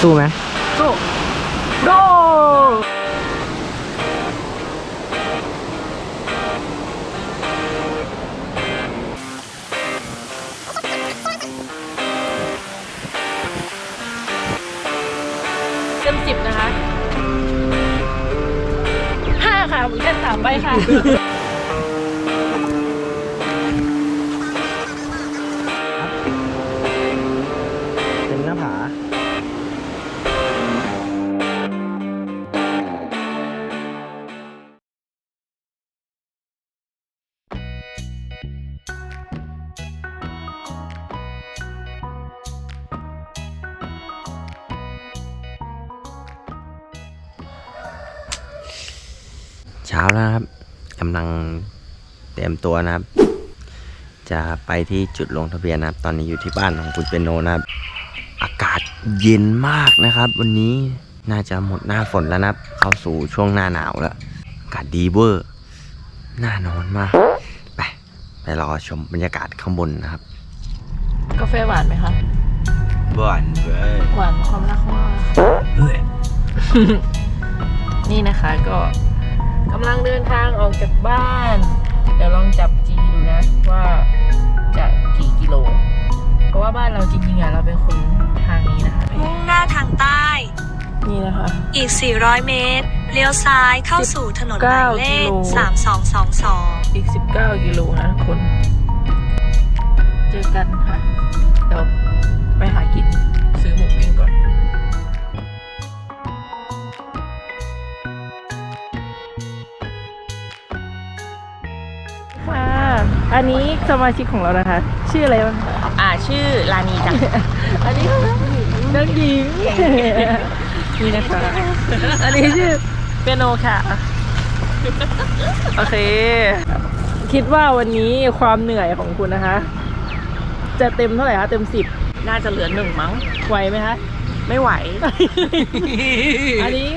สู้ไหมสู้โดเต็มสิบนะคะห้าค่ะเหมือนสามใบค่ะ เช้าแล้วครับกำลังเตรียมตัวนะครับ จะไปที่จุดลงทะเบียนนะครับ ตอนนี้อยู่ที่บ้านของคุณเปนโนนะครับอากาศเย็นมากนะครับ วันนี้น่าจะหมดหน้าฝนแล้วนะครับ เข้าสู่ช่วงหน้าหนาวแล้ว อากาศดีเวอร์น่านอนมาก ไปไปรอชมบรรยากาศข้างบนนะครับ กาแฟหวานไหมคะบ้านเว้ยหวานความรักมากนี่นะคะก็กำลังเดินทางออกจากบ้าน เดี๋ยวลองจับจีดูนะว่าจะกี่กิโล เพราะว่าบ้านเราจริงๆอะเราเป็นคนทางนี้นะคะ มุ่งหน้าทางใต้ นี่นะคะ อีก 400 เมตร เลี้ยวซ้ายเข้าสู่ถนนหมายเลข19กิโล3222อีก19กิโลนะทุกคน เจอกันค่ะ เดี๋ยวไปหากินซื้อหมูปิ้งก่อนค่ะอันนี้สมาชิกของเรานะคะ ชื่ออะไรบ้างคะอ่าชื่อลานีจ้ะอันนี้นางหญิงนี่นะคะ อันนี้ชื่อ เปียโนค่ะ โอเค คิดว่าวันนี้ความเหนื่อยของคุณนะคะ จะเต็มเท่าไหร่คะเต็มสิบน่าจะเหลือหนึ่งมั้ง ไหวไหมคะ ไม่ไหว อันนี้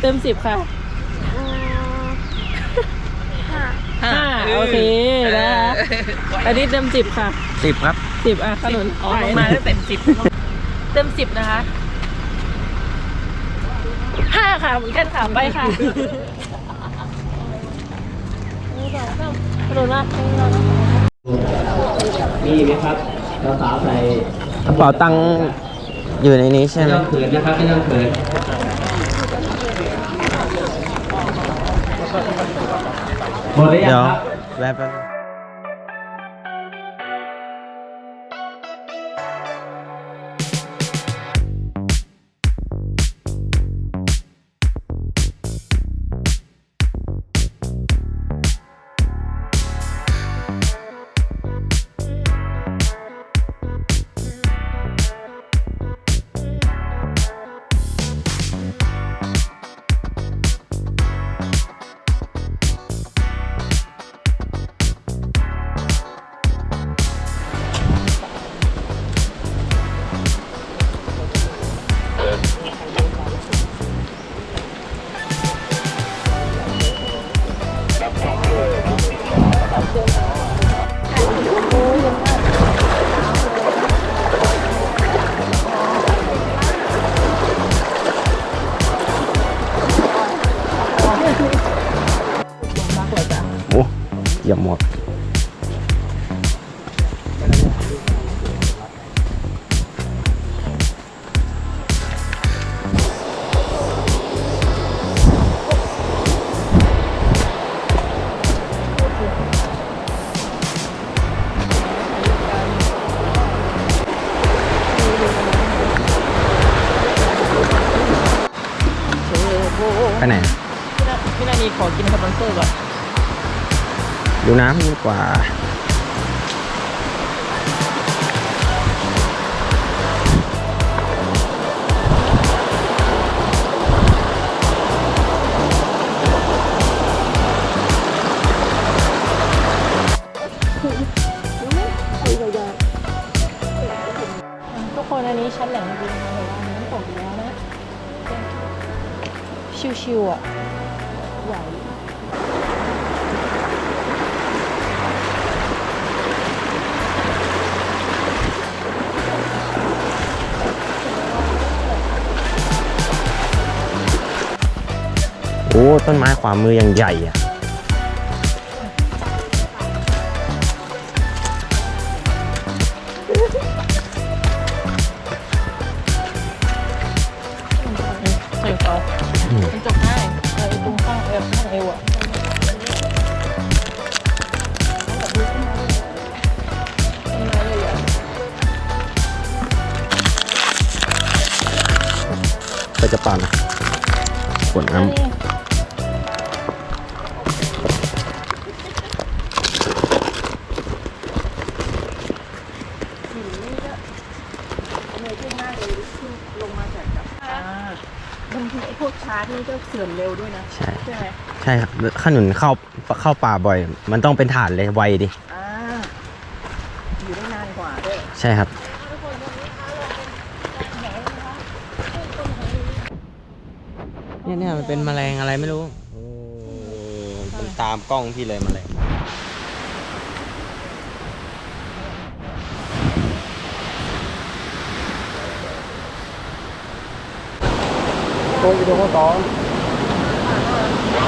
เต็มสิบค่ะห้าโอเคนะคะอันนี้เต็มสิบค่ะสิบครับสิบอะขนุนอ๋อลงมาแล้วเต็มสิบเต็มสิบนะคะ ห้าค่ะเหมือนกันสามใบค่ะขนุนมากมีไหมครับสาวๆใส่กระเป๋าตังค์อยู่ในนี้ใช่ไม่ไหมต้องเขินนะครับไม่ต้องเขินหมดหรือยัเดี๋งยวครับ แวะแป๊บนึง กว่า ทุกคนอันนี้ชั้นแหล่งจริงๆนะแต่ว่านนี้น้ำตกอยู่แล้วนะ ชิวๆอะ ต้นไม้ขวามืออยังใหญ่อะใส่เขามันจบง่ายเออตรงข้างเอวข้างเอวอะก็จะปั่นขวดน้ำ ก็เสื่อมเร็วด้วยนะใช่ ใช่ไหมใช่ครับขนุนเข้าเข้าป่าบ่อย มันต้องเป็นฐานเลยไวดิอ่าอยู่ได้นานกว่าด้วยใช่ครับ เนี่ยเนี่ยมันเป็นแมลงอะไรไม่รู้โอ้มันตามกล้องพี่เลยแมลง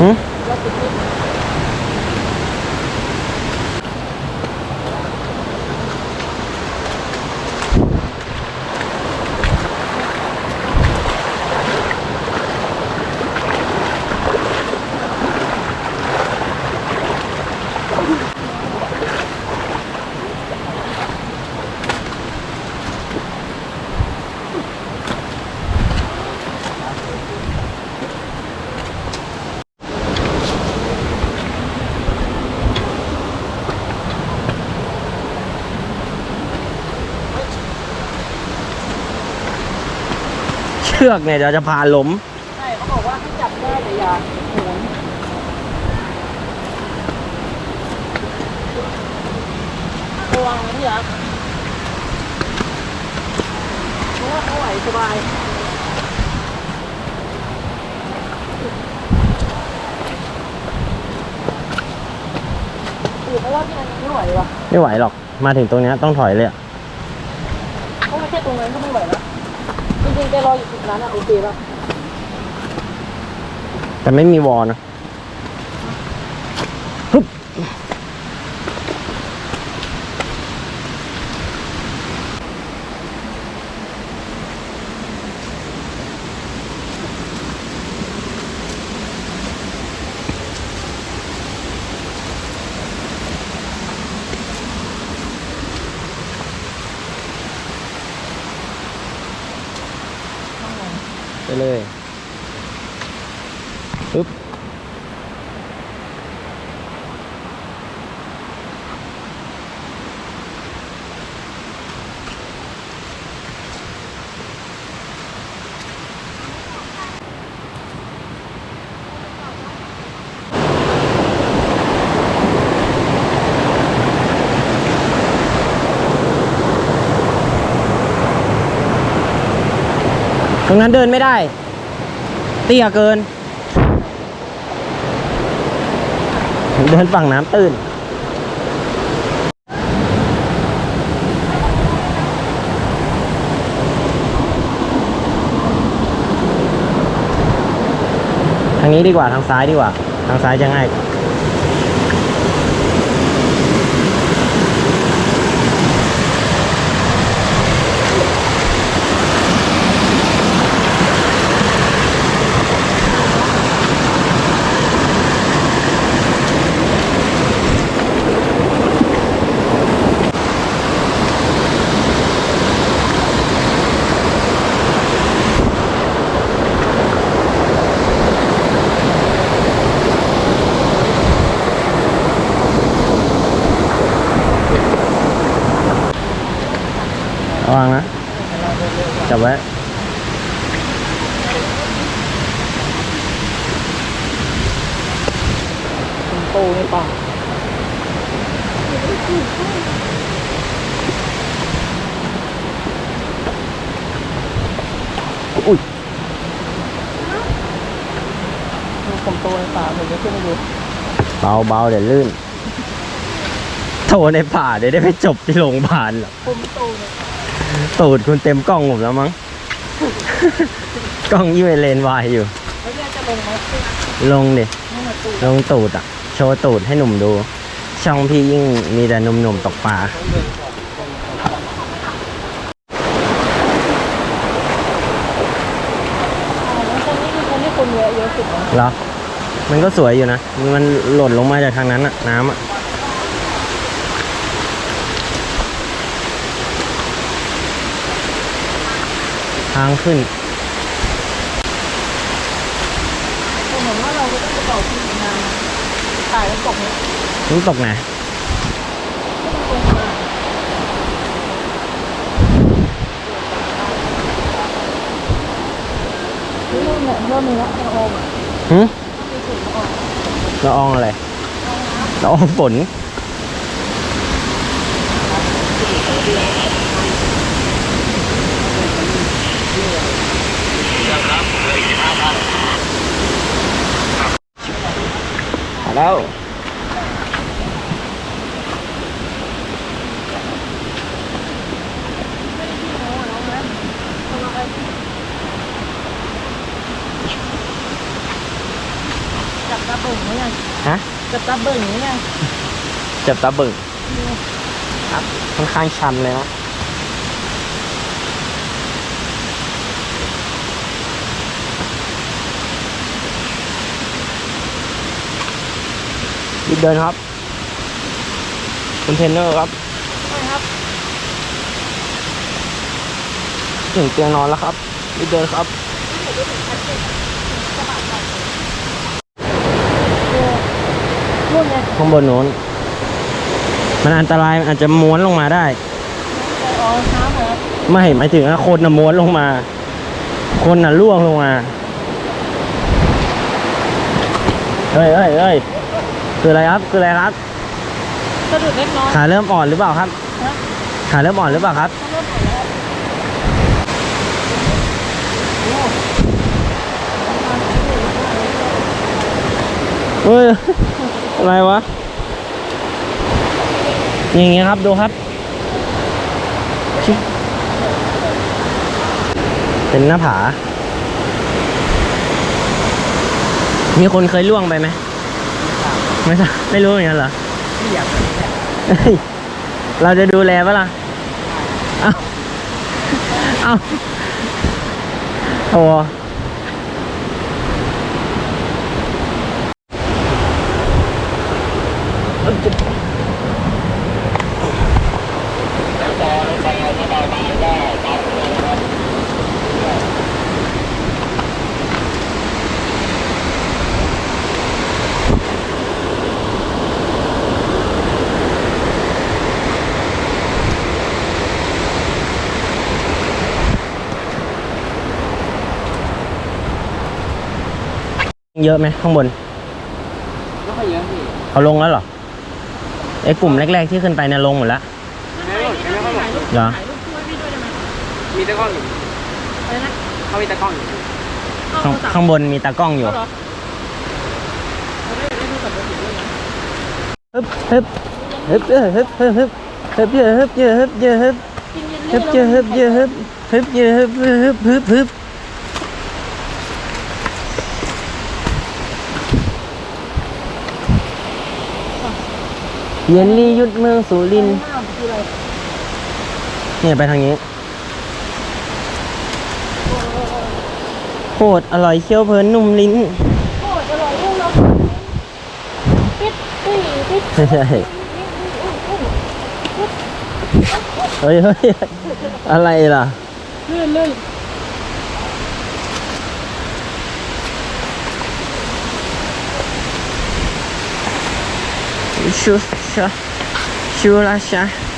หึเชื อกเนี่ยเดี๋ยวจะพาล้มใช่เขาบอกว่าให้จับได้แต่อย่าโหนระวังนะพี่ยักษ์เพราะว่าเขาไหวสบายหรือเพราะว่าพี่อันนี้ไม่ไหววะไม่ไหวหรอกมาถึงตรงเนี้ยต้องถอยเลยอะเพราะไม่ใช่ตรงนั้นก็ไม่ไหวแล้วจริงๆ แกรออยู่จุดนั้นอะโอเคป่ะแต่ไม่มีวอลนะ ไปเลย ตรงนั้นเดินไม่ได้ เตี้ยเกิน เดินฝั่งน้ำตื้นทางนี้ดีกว่าทางซ้ายดีกว่า ทางซ้ายจะง่ายกว่า ดูผมโตในป่าผมจะขึ้นไปดูเบาเบาเดี๋ยวลื่นโทรในป่าเดี๋ยวได้ไปจบที่โรงพยาบาลหรอกผมโตตูดคุณเต็มกล้องผมแล้วมั้ง กล้องยี่เวเลนวายอยู่ แล้วเนี่ยจะลงมาลงดิให้มาตูลงตูดอะ โชว์ตูดให้หนุ่มดู ช่องพี่ยิ่งมีแต่หนุ่มๆตกปลาอนนี้คือคนที่คนเยอะ เยอะสุดนะเหรอ มันก็สวยอยู่นะ มันหล่นลงมาจากทางนั้นอะน้ำอะทางขึ้นเหมือนว่าเราก็ต้องไปต่อที่งานถ่ายแล้วตกเนี่ยน้ำตกไหนเริ่มเนี่ยเริ่มมีแล้วละอองอะ หึมีฝุ่นละอองละอองอะไรละอองฝนแล้ว จับตาเบิ่งไหมยัง ฮะ จั บตาเบิ่งไหมยังจับตาบึ่งครับค่อนข้างชันเลยนะรีบเดินครับคอนเทนเนอร์ครับใช่ครับถึงเตียงนอนแล้วครับรีบเดินครับ นู่นไงข้างบนนู้น มันอันตรายมันอาจจะม้วนลงมาได้ อ๋อน้ำเหรอไม่หมายถึงว่าคนน่ะม้วนลงมา คนน่ะล่วงลงมาเฮ้ยเฮ้ยเฮ้ยคืออะไรครับคืออะไรครับ สะดุดเล็กน้อยขาเริ่มอ่อนหรือเปล่าครับฮะขาเริ่มอ่อนหรือเปล่าครับ เริ่มหมดแล้วโอ้เฮ้ย อะไรวะ อย่างเงี้ยครับดูครับชิเป็นหน้าผา มีคนเคยล่วงไปไหม ไม่ทราบไม่รู้เหมือนกันเหรอเฮ้ยเราจะดูแลปะล่ะ เอาเอาโอ้ เยอะไหมข้างบนไม่ค่อยเยอะพี่เขาลงแล้วเหรอ ไอ้กลุ่มแรกๆที่ขึ้นไปเนี่ยลงหมดแล้วไม่หมดไม่ค่อยหมดเหรอมีตะกล้องอยู่เขามีตะกล้องอยู่ข้างข้างบนมีตากล้องอยู่ฮึบฮึบฮึบเยอะฮึบฮึบฮึบฮึบเยอะฮึบเยอะฮึบเยอะฮึบฮึบเยอะฮึบเยอะฮึบฮึบเยอะฮึบฮึบฮึบฮึบ เย็นลี่ยุดเมืองสุรินทร์เนี่ยไปทางนี้โคตรอร่อยเคี้ยวเพลินนุ่มลิ้นโอ้ยอร่อยอุ้งเราปิดอุ้ยปิดไม่ใช่เฮ้ยเฮ้ยอะไรล่ะลื่นลื่นชูชาชูรา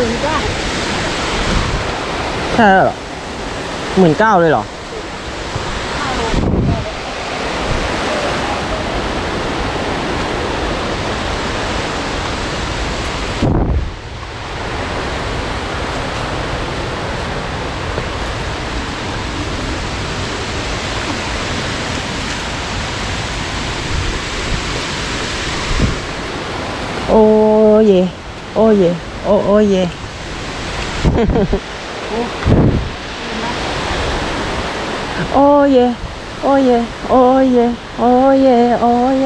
ใช่เหรอหมื่นเก้าเลยเหรอโอ้เยโอ้เย โอ้โอ้เยโอ้เยโอ้เยโอ้เยโอ้เยโอ้เย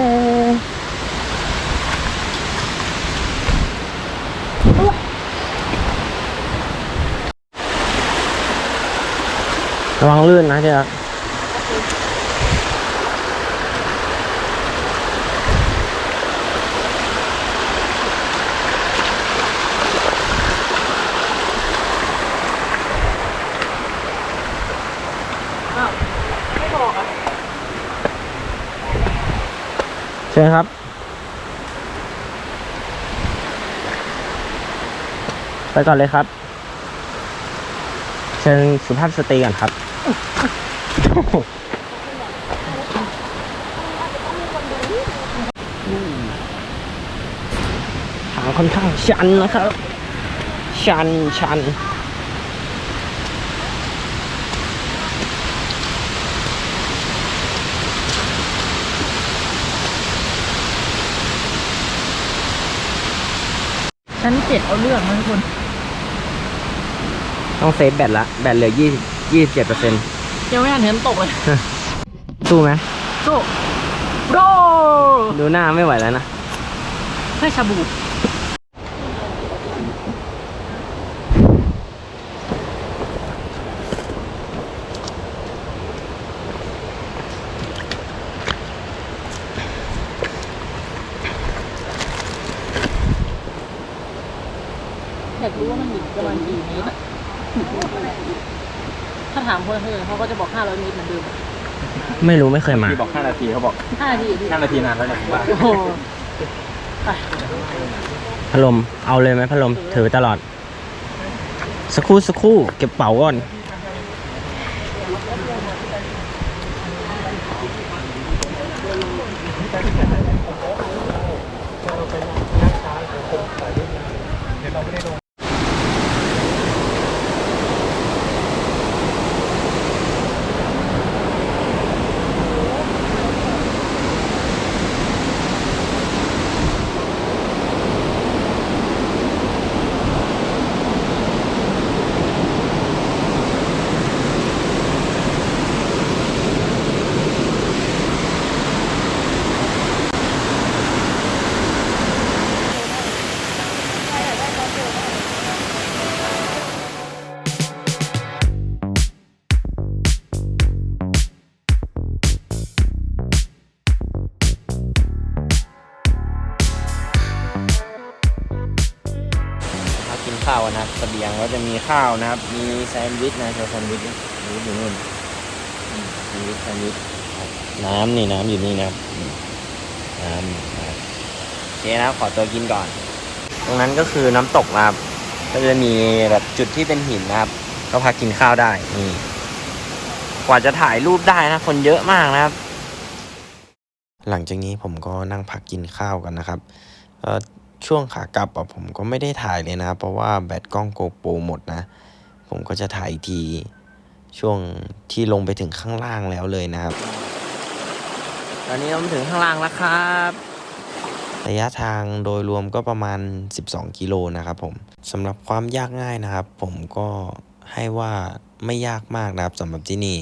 ระวังลื่นนะเจ๊ เชิญครับ ไปก่อนเลยครับ เชิญสุภาพสตรีก่อนครับ ทางค่อนข้างชันนะครับ ชันชัน ชั้นเจ็ดเอาเรื่องนะทุกคนต้องเซฟแบตละ แบตเหลือยี่ยี่สิบเจ็ดเปอร์เซ็นต์ยังไม่ทันเห็นำตกเลยสู้ไหมโซ่โรดูหน้าไม่ไหวแล้วนะเพื่อชาบู อยากรู้ว่ามันอยู่ประมาณกี่เมตรอะถ้าถามคนอื่ นเขาก็จะบอก500เมตรเหมือนเดิมไม่รู้ไม่เคยมา พี่บอก 5 นาทีเขาบอก5นาทีพี่5 นาทีนานแล้วเนี่ยผมว่าโอ้โหไปพัดลม เอาเลยไหมพัดลม ถือตลอด สักครู่สักครู่ เก็บเป๋าก่อนมา เสบียงก็จะมีข้าวนะครับ มีแซนด์วิชนะแซนด์วิชนะแซนด์วิชอยู่นู่นอืมแซนด์วิชแซนด์วิชน้ำนี่น้ำอยู่นี่นะครับน้ำนะครับโอเคนะขอตัวกินก่อน ตรงนั้นก็คือน้ำตกนะครับ ก็จะมีแบบจุดที่เป็นหินนะครับ ก็พักกินข้าวได้นี่กว่าจะถ่ายรูปได้นะ คนเยอะมากนะครับ หลังจากนี้ผมก็นั่งพักกินข้าวกันนะครับเอ่อ ช่วงขากลับอะผมก็ไม่ได้ถ่ายเลยนะครับเพราะว่าแบตกล้องโกโปรหมดนะ ผมก็จะถ่ายอีกที ช่วงที่ลงไปถึงข้างล่างแล้วเลยนะครับ ตอนนี้เรามาถึงข้างล่างแล้วครับ ระยะทางโดยรวมก็ประมาณ 12 กิโลนะครับผมสำหรับความยากง่ายนะครับ ผมก็ให้ว่าไม่ยากมากนะครับสำหรับที่นี่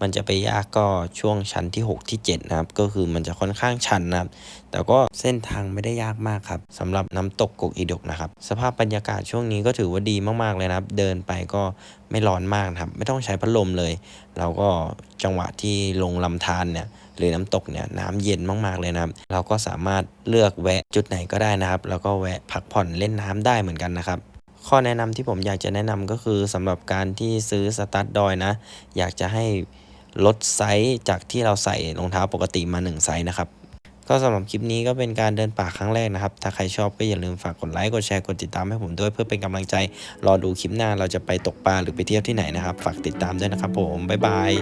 มันจะไปยากก็ช่วงชั้นที่ 6 ที่ 7 นะครับ ก็คือมันจะค่อนข้างชันนะครับ แต่ก็เส้นทางไม่ได้ยากมากครับสำหรับน้ำตกกกอีดกนะครับ สภาพบรรยากาศช่วงนี้ก็ถือว่าดีมากๆเลยนะครับ เดินไปก็ไม่ร้อนมากนะครับ ไม่ต้องใช้พัดลมเลยเราก็จังหวะที่ลงลำธารเนี่ยหรือน้ำตกเนี่ยน้ำเย็นมากๆเลยนะครับ เราก็สามารถเลือกแวะจุดไหนก็ได้นะครับ แล้วก็แวะพักผ่อนเล่นน้ำได้เหมือนกันนะครับ ข้อแนะนำที่ผมอยากจะแนะนำก็คือสำหรับการที่ซื้อสตาร์ทดอยนะ อยากจะให้ลดไซส์จากที่เราใส่รองเท้าปกติมา 1 ไซส์นะครับก็สำหรับคลิปนี้ก็เป็นการเดินป่าครั้งแรกนะครับ ถ้าใครชอบก็อย่าลืมฝากกดไลค์ กดแชร์ กดติดตามให้ผมด้วยเพื่อเป็นกำลังใจ รอดูคลิปหน้าเราจะไปตกปลาหรือไปเที่ยวที่ไหนนะครับ ฝากติดตามด้วยนะครับผม บ๊ายบาย